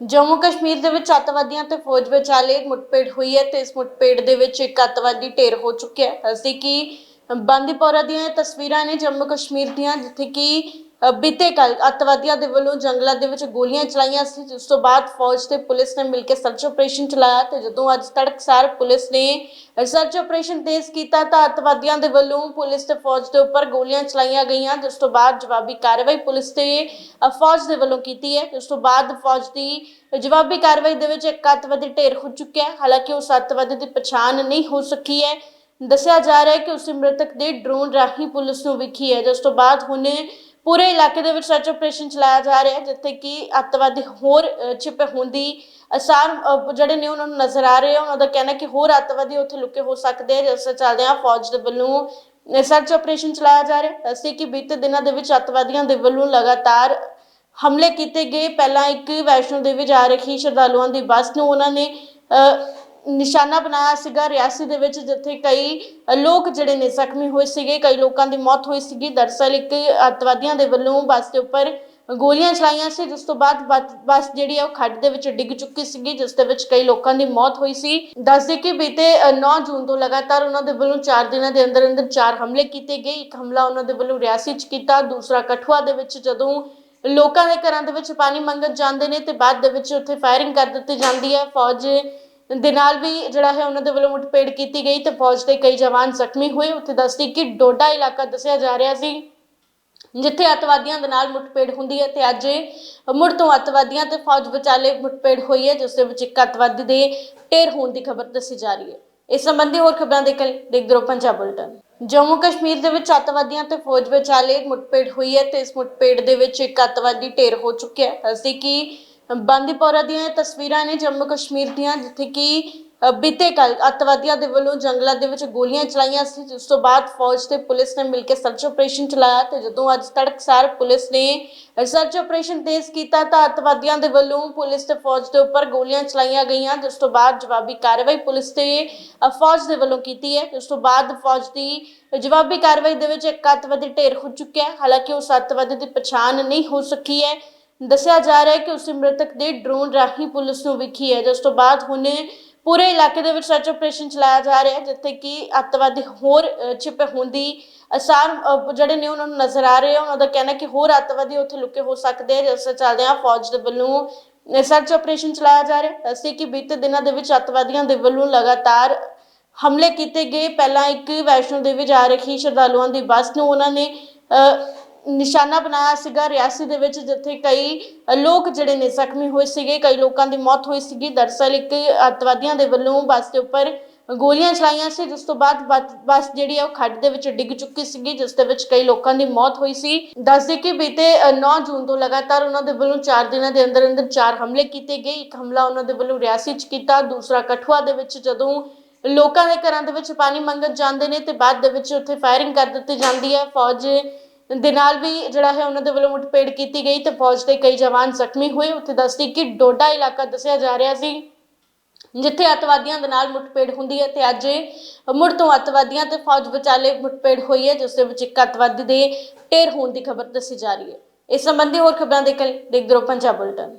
ਜੰਮੂ ਕਸ਼ਮੀਰ ਦੇ ਵਿੱਚ ਅੱਤਵਾਦੀਆਂ ਤੇ ਫੌਜ ਵਿਚਾਲੇ ਮੁੱਠਭੇੜ ਹੋਈ ਹੈ ਤੇ ਇਸ ਮੁੱਠਭੇੜ ਦੇ ਵਿੱਚ ਇੱਕ ਅੱਤਵਾਦੀ ਢੇਰ ਹੋ ਚੁੱਕਿਆ ਹੈ। ਅਸੀਂ ਕਿ ਬੰਦੀਪੋਰਾ ਦੀਆਂ ਇਹ ਤਸਵੀਰਾਂ ਨੇ ਜੰਮੂ ਕਸ਼ਮੀਰ ਦੀਆਂ, ਜਿੱਥੇ ਕਿ ਬੀਤੇ ਕੱਲ ਅੱਤਵਾਦੀਆਂ ਦੇ ਵੱਲੋਂ ਜੰਗਲਾਂ ਦੇ ਵਿੱਚ ਗੋਲੀਆਂ ਚਲਾਈਆਂ ਸੀ, ਜਿਸ ਤੋਂ ਬਾਅਦ ਫੌਜ ਤੇ ਪੁਲਿਸ ਨੇ ਮਿਲ ਕੇ ਸਰਚ ਆਪਰੇਸ਼ਨ ਚਲਾਇਆ ਤੇ ਜਦੋਂ ਅੱਜ ਤੜਕਸਾਰ ਪੁਲਿਸ ਨੇ ਸਰਚ ਆਪਰੇਸ਼ਨ ਤੇਜ਼ ਕੀਤਾ ਤਾਂ ਅੱਤਵਾਦੀਆਂ ਦੇ ਵੱਲੋਂ ਪੁਲਿਸ ਤੇ ਫੌਜ ਦੇ ਉੱਪਰ ਗੋਲੀਆਂ ਚਲਾਈਆਂ ਗਈਆਂ, ਜਿਸ ਤੋਂ ਬਾਅਦ ਜਵਾਬੀ ਕਾਰਵਾਈ ਪੁਲਿਸ ਤੇ ਫੌਜ ਦੇ ਵੱਲੋਂ ਕੀਤੀ ਹੈ। ਜਿਸ ਤੋਂ ਬਾਅਦ ਫੌਜ ਦੀ ਜਵਾਬੀ ਕਾਰਵਾਈ ਦੇ ਵਿੱਚ ਇੱਕ ਅੱਤਵਾਦੀ ਢੇਰ ਹੋ ਚੁੱਕਿਆ ਹੈ। ਹਾਲਾਂਕਿ ਉਸ ਅੱਤਵਾਦੀ ਦੀ ਪਛਾਣ ਨਹੀਂ ਹੋ ਸਕੀ ਹੈ। ਦੱਸਿਆ ਜਾ ਰਿਹਾ ਹੈ ਕਿ ਉਸ ਮ੍ਰਿਤਕ ਦੇ ਡਰੋਨ ਰਾਹੀਂ ਪੁਲਿਸ ਨੂੰ ਵਿਖੀ ਹੈ। ਜਿਸ ਤੋਂ ਬਾਅਦ ਹੁਣ ਪੂਰੇ ਇਲਾਕੇ ਦੇ ਵਿੱਚ ਸਰਚ ਆਪਰੇਸ਼ਨ ਚਲਾਇਆ ਜਾ ਰਿਹਾ ਹੈ ਜਿੱਥੇ ਕਿ ਅੱਤਵਾਦੀ ਹੋਰ ਛਿਪੇ ਹੋਣ ਦੀ ਅਸਾਰ ਜਿਹੜੇ ਨੇ ਉਹਨਾਂ ਨੂੰ ਨਜ਼ਰ ਆ ਰਹੇ ਆ। ਉਹਨਾਂ ਦਾ ਕਹਿਣਾ ਕਿ ਹੋਰ ਅੱਤਵਾਦੀ ਉੱਥੇ ਲੁਕੇ ਹੋ ਸਕਦੇ ਆ ਜਿਸ ਦੇ ਚੱਲਦੇ ਆ ਫੌਜ ਦੇ ਵੱਲੋਂ ਸਰਚ ਆਪਰੇਸ਼ਨ ਚਲਾਇਆ ਜਾ ਰਿਹਾ ਹੈ। ਅਸੀਂ ਕਿ ਬੀਤੇ ਦਿਨਾਂ ਦੇ ਵਿੱਚ ਅੱਤਵਾਦੀਆਂ ਦੇ ਵੱਲੋਂ ਲਗਾਤਾਰ ਹਮਲੇ ਕੀਤੇ ਗਏ। ਪਹਿਲਾਂ ਇੱਕ ਵੈਸ਼ਨੋ ਦੇਵੀ ਜਾ ਰਹੀ ਸ਼ਰਧਾਲੂਆਂ ਦੀ ਬੱਸ ਨੂੰ ਉਹਨਾਂ ਨੇ ਅ, ਨਿਸ਼ਾਨਾ ਬਣਾਇਆ ਸੀਗਾ ਰਿਆਸੀ ਦੇ ਵਿੱਚ, ਜਿੱਥੇ ਕਈ ਲੋਕ ਜਿਹੜੇ ਨੇ ਜ਼ਖਮੀ ਹੋਏ ਸੀਗੇ, ਕਈ ਲੋਕਾਂ ਦੀ ਮੌਤ ਹੋਈ ਸੀਗੀ। ਦਰਅਸਲ ਇੱਕ ਅੱਤਵਾਦੀਆਂ ਦੇ ਵੱਲੋਂ ਬੱਸ ਦੇ ਉੱਪਰ ਗੋਲੀਆਂ ਚਲਾਈਆਂ ਸੀ, ਜਿਸ ਤੋਂ ਬਾਅਦ ਬੱਸ- ਬੱਸ ਜਿਹੜੀ ਹੈ ਉਹ ਖੱਡ ਦੇ ਵਿੱਚ ਡਿੱਗ ਚੁੱਕੀ ਸੀਗੀ, ਜਿਸ ਦੇ ਵਿੱਚ ਕਈ ਲੋਕਾਂ ਦੀ ਮੌਤ ਹੋਈ ਸੀ। ਦੱਸਦੇ ਕਿ ਬੀਤੇ 9 ਜੂਨ ਤੋਂ ਲਗਾਤਾਰ ਉਹਨਾਂ ਦੇ ਵੱਲੋਂ 4 ਦਿਨਾਂ ਦੇ ਅੰਦਰ ਅੰਦਰ 4 ਹਮਲੇ ਕੀਤੇ ਗਏ। ਇੱਕ ਹਮਲਾ ਉਹਨਾਂ ਦੇ ਵੱਲੋਂ ਰਿਆਸੀ 'ਚ ਕੀਤਾ, ਦੂਸਰਾ ਕਠੂਆ ਦੇ ਵਿੱਚ, ਜਦੋਂ ਲੋਕਾਂ ਦੇ ਘਰਾਂ ਦੇ ਵਿੱਚ ਪਾਣੀ ਮੰਗਣ ਜਾਂਦੇ ਨੇ ਤੇ ਬਾਅਦ ਦੇ ਵਿੱਚ ਉੱਥੇ ਫਾਇਰਿੰਗ ਕਰ ਦਿੱਤੀ ਜਾਂਦੀ ਹੈ। ਫੌਜ ਦੇ ਨਾਲ ਵੀ ਜਿਹੜਾ ਹੈ ਉਹਨਾਂ ਦੇ ਵੱਲੋਂ ਮੁੱਠਭੇੜ ਕੀਤੀ ਗਈ ਤੇ ਫੌਜ ਦੇ ਕਈ ਜਵਾਨ ਜ਼ਖਮੀ ਹੋਏ। ਉੱਥੇ ਦੱਸਦੀ ਕਿ ਡੋਡਾ ਇਲਾਕਾ ਦੱਸਿਆ ਜਾ ਰਿਹਾ ਸੀ, ਜਿੱਥੇ ਅੱਤਵਾਦੀਆਂ ਦੇ ਨਾਲ ਮੁੱਠਭੇੜ ਹੁੰਦੀ ਹੈ ਤੇ ਅੱਜ ਮੁੜ ਤੋਂ ਅੱਤਵਾਦੀਆਂ ਤੇ ਫੌਜ ਵਿਚਾਲੇ ਮੁੱਠਭੇੜ ਹੋਈ ਹੈ, ਜਿਸ ਦੇ ਵਿੱਚ ਇੱਕ ਅੱਤਵਾਦੀ ਦੇ ਢੇਰ ਹੋਣ ਦੀ ਖਬਰ ਦੱਸੀ ਜਾ ਰਹੀ ਹੈ। ਇਸ ਸੰਬੰਧੀ ਹੋਰ ਖਬਰਾਂ ਦੇ ਲਈ ਦੇਖਦੇ ਰਹੋ ਪੰਜਾਬ ਬੁਲਟਨ। ਜੰਮੂ ਕਸ਼ਮੀਰ ਦੇ ਵਿੱਚ ਅੱਤਵਾਦੀਆਂ ਤੇ ਫੌਜ ਵਿਚਾਲੇ ਮੁੱਠਭੇੜ ਹੋਈ ਹੈ ਤੇ ਇਸ ਮੁੱਠਭੇੜ ਦੇ ਵਿੱਚ ਇੱਕ ਅੱਤਵਾਦੀ ਢੇਰ ਹੋ ਚੁੱਕਿਆ ਹੈ। ਅਸੀਂ ਕਿ ਬੰਦੀਪੋਰਾ ਦੀਆਂ ਇਹ ਤਸਵੀਰਾਂ ਨੇ ਜੰਮੂ ਕਸ਼ਮੀਰ ਦੀਆਂ, ਜਿੱਥੇ ਕਿ ਬੀਤੇ ਕੱਲ ਅੱਤਵਾਦੀਆਂ ਦੇ ਵੱਲੋਂ ਜੰਗਲਾਂ ਦੇ ਵਿੱਚ ਗੋਲੀਆਂ ਚਲਾਈਆਂ ਸੀ, ਜਿਸ ਤੋਂ ਬਾਅਦ ਫੌਜ ਤੇ ਪੁਲਿਸ ਨੇ ਮਿਲ ਕੇ ਸਰਚ ਆਪਰੇਸ਼ਨ ਚਲਾਇਆ ਤੇ ਜਦੋਂ ਅੱਜ ਤੜਕਸਾਰ ਪੁਲਿਸ ਨੇ ਸਰਚ ਆਪਰੇਸ਼ਨ ਤੇਜ਼ ਕੀਤਾ ਤਾਂ ਅੱਤਵਾਦੀਆਂ ਦੇ ਵੱਲੋਂ ਪੁਲਿਸ ਤੇ ਫੌਜ ਦੇ ਉੱਪਰ ਗੋਲੀਆਂ ਚਲਾਈਆਂ ਗਈਆਂ, ਜਿਸ ਤੋਂ ਬਾਅਦ ਜਵਾਬੀ ਕਾਰਵਾਈ ਪੁਲਿਸ ਤੇ ਫੌਜ ਦੇ ਵੱਲੋਂ ਕੀਤੀ ਹੈ। ਜਿਸ ਤੋਂ ਬਾਅਦ ਫੌਜ ਦੀ ਜਵਾਬੀ ਕਾਰਵਾਈ ਦੇ ਵਿੱਚ ਇੱਕ ਅੱਤਵਾਦੀ ਢੇਰ ਹੋ ਚੁੱਕਿਆ ਹਾਲਾਂਕਿ ਉਸ ਅੱਤਵਾਦੀ ਦੀ ਪਛਾਣ ਨਹੀਂ ਹੋ ਸਕੀ ਹੈ। ਦੱਸਿਆ ਜਾ ਰਿਹਾ ਹੈ ਕਿ ਉਸ ਮ੍ਰਿਤਕ ਦੇ ਡਰੋਨ ਰਾਹੀਂ ਪੁਲਿਸ ਨੂੰ ਵਿਖੀ ਹੈ। ਜਿਸ ਤੋਂ ਬਾਅਦ ਹੁਣ ਪੂਰੇ ਇਲਾਕੇ ਦੇ ਵਿੱਚ ਸਰਚ ਆਪਰੇਸ਼ਨ ਚਲਾਇਆ ਜਾ ਰਿਹਾ ਹੈ ਜਿੱਥੇ ਕਿ ਅੱਤਵਾਦੀ ਹੋਰ ਛਿਪੇ ਹੋਣ ਅਸਾਰ ਜਿਹੜੇ ਨੇ ਉਹਨਾਂ ਨੂੰ ਨਜ਼ਰ ਆ ਰਹੇ ਆ। ਉਹਨਾਂ ਦਾ ਕਹਿਣਾ ਕਿ ਹੋਰ ਅੱਤਵਾਦੀ ਉੱਥੇ ਲੁਕੇ ਹੋ ਸਕਦੇ ਆ ਜਿਸ ਦੇ ਚੱਲਦੇ ਆ ਫੌਜ ਦੇ ਵੱਲੋਂ ਸਰਚ ਆਪਰੇਸ਼ਨ ਚਲਾਇਆ ਜਾ ਰਿਹਾ ਹੈ। ਅਸੀਂ ਕਿ ਬੀਤੇ ਦਿਨਾਂ ਦੇ ਵਿੱਚ ਅੱਤਵਾਦੀਆਂ ਦੇ ਵੱਲੋਂ ਲਗਾਤਾਰ ਹਮਲੇ ਕੀਤੇ ਗਏ। ਪਹਿਲਾਂ ਇੱਕ ਵੈਸ਼ਨੋ ਦੇਵੀ ਜਾ ਰਹੀ ਸ਼ਰਧਾਲੂਆਂ ਦੀ ਬੱਸ ਨੂੰ ਉਹਨਾਂ ਨੇ ਅ, ਨਿਸ਼ਾਨਾ ਬਣਾਇਆ ਸੀਗਾ ਰਿਆਸੀ ਦੇ ਵਿੱਚ, ਜਿੱਥੇ ਕਈ ਲੋਕ ਜਿਹੜੇ ਨੇ ਜ਼ਖਮੀ ਹੋਏ ਸੀਗੇ, ਕਈ ਲੋਕਾਂ ਦੀ ਮੌਤ ਹੋਈ ਸੀਗੀ। ਦਰਅਸਲ ਇੱਕ ਅੱਤਵਾਦੀਆਂ ਦੇ ਵੱਲੋਂ ਬੱਸ ਦੇ ਉੱਪਰ ਗੋਲੀਆਂ ਚਲਾਈਆਂ ਸੀ, ਜਿਸ ਤੋਂ ਬਾਅਦ ਬੱਸ- ਬੱਸ ਜਿਹੜੀ ਹੈ ਉਹ ਖੱਡ ਦੇ ਵਿੱਚ ਡਿੱਗ ਚੁੱਕੀ ਸੀਗੀ, ਜਿਸ ਦੇ ਵਿੱਚ ਕਈ ਲੋਕਾਂ ਦੀ ਮੌਤ ਹੋਈ ਸੀ। ਦੱਸਦੇ ਕਿ ਬੀਤੇ 9 ਜੂਨ ਤੋਂ ਲਗਾਤਾਰ ਉਹਨਾਂ ਦੇ ਵੱਲੋਂ 4 ਦਿਨਾਂ ਦੇ ਅੰਦਰ ਅੰਦਰ 4 ਹਮਲੇ ਕੀਤੇ ਗਏ। ਇੱਕ ਹਮਲਾ ਉਹਨਾਂ ਦੇ ਵੱਲੋਂ ਰਿਆਸੀ 'ਚ ਕੀਤਾ, ਦੂਸਰਾ ਕਠੂਆ ਦੇ ਵਿੱਚ, ਜਦੋਂ ਲੋਕਾਂ ਦੇ ਘਰਾਂ ਦੇ ਵਿੱਚ ਪਾਣੀ ਮੰਗਣ ਜਾਂਦੇ ਨੇ ਤੇ ਬਾਅਦ ਦੇ ਵਿੱਚ ਉੱਥੇ ਫਾਇਰਿੰਗ ਕਰ ਦਿੱਤੀ ਜਾਂਦੀ ਹੈ। ਫੌਜ ਦੇ ਨਾਲ ਵੀ ਜਿਹੜਾ ਹੈ ਉਹਨਾਂ ਦੇ ਵੱਲੋਂ ਮੁੱਠਭੇੜ ਕੀਤੀ ਗਈ ਤੇ ਫੌਜ ਦੇ ਕਈ ਜਵਾਨ ਜ਼ਖਮੀ ਹੋਏ। ਉੱਥੇ ਦੱਸਦੀ ਕਿ ਡੋਡਾ ਇਲਾਕਾ ਦੱਸਿਆ ਜਾ ਰਿਹਾ ਸੀ, ਜਿੱਥੇ ਅੱਤਵਾਦੀਆਂ ਦੇ ਨਾਲ ਮੁੱਠਭੇੜ ਹੁੰਦੀ ਹੈ ਤੇ ਅੱਜ ਮੁੜ ਤੋਂ ਅੱਤਵਾਦੀਆਂ ਤੇ ਫੌਜ ਵਿਚਾਲੇ ਮੁੱਠਭੇੜ ਹੋਈ ਹੈ, ਜਿਸ ਦੇ ਵਿੱਚ ਇੱਕ ਅੱਤਵਾਦੀ ਦੇ ਢੇਰ ਹੋਣ ਦੀ ਖਬਰ ਦੱਸੀ ਜਾ ਰਹੀ ਹੈ। ਇਸ ਸੰਬੰਧੀ ਹੋਰ ਖਬਰਾਂ ਦੇਖਣ ਲਈ ਦੇਖਦੇ ਰਹੋ ਪੰਜਾਬ ਬੁਲਟਨ।